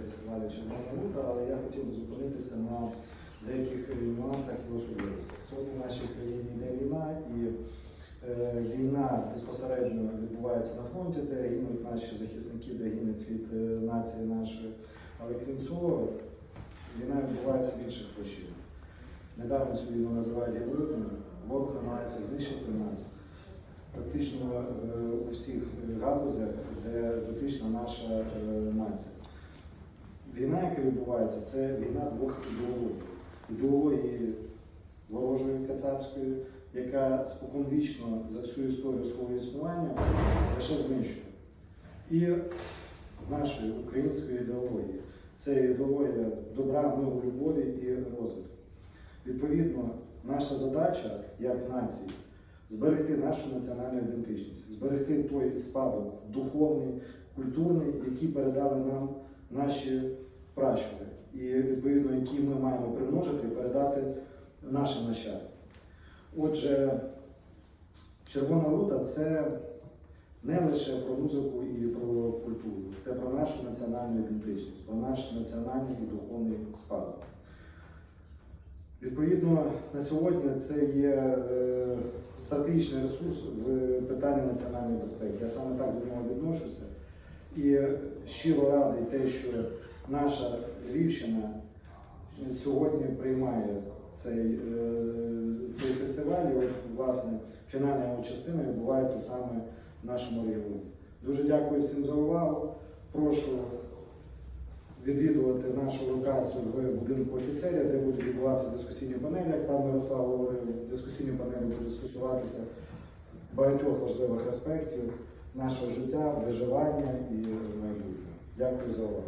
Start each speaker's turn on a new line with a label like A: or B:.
A: фестивалю Червона але я хотів би зупинитися на деяких е, нюансах і особливостях. Сьогодні в нашій країні йде війна, і е, війна безпосередньо відбувається на фронті, де гинуть наші захисники, де гине цвіт е, нації нашої. Але крім цього, війна відбувається в інших площинах. Недавно цю війну називають гібридною. Ворог намагається знищити нас практично е, у всіх галузях, де дотична наша е, нація. Війна, яка відбувається, це війна двох ідеологій. Ідеології ворожої кацапської, яка споконвічно за всю історію свого існування лише знищує. І нашої української ідеології. Це ідеологія добра, миру, любові і розвитку. Відповідно, наша задача як нації зберегти нашу національну ідентичність, зберегти той спадок духовний, культурний, який передали нам наші пращури, і відповідно, який ми маємо примножити і передати нашим нащадкам. Отже, Червона рута це не лише про музику і про культуру, це про нашу національну ідентичність, про наш національний і духовний спадок. Відповідно, на сьогодні це є е, стратегічний ресурс в питанні національної безпеки. Я саме так до нього відношуся. І щиро радий те, що наша Львівщина сьогодні приймає цей, е, цей фестиваль. І от, власне, фінальна його частина відбувається саме в нашому регіоні. Дуже дякую всім за увагу. Прошу відвідувати нашу локацію в будинку офіцерів, де будуть відбуватися дискусійні панелі, як пан Мирослав говорив. Дискусійні панелі будуть стосуватися багатьох важливих аспектів нашого життя, виживання і майбутнього. Дякую за увагу.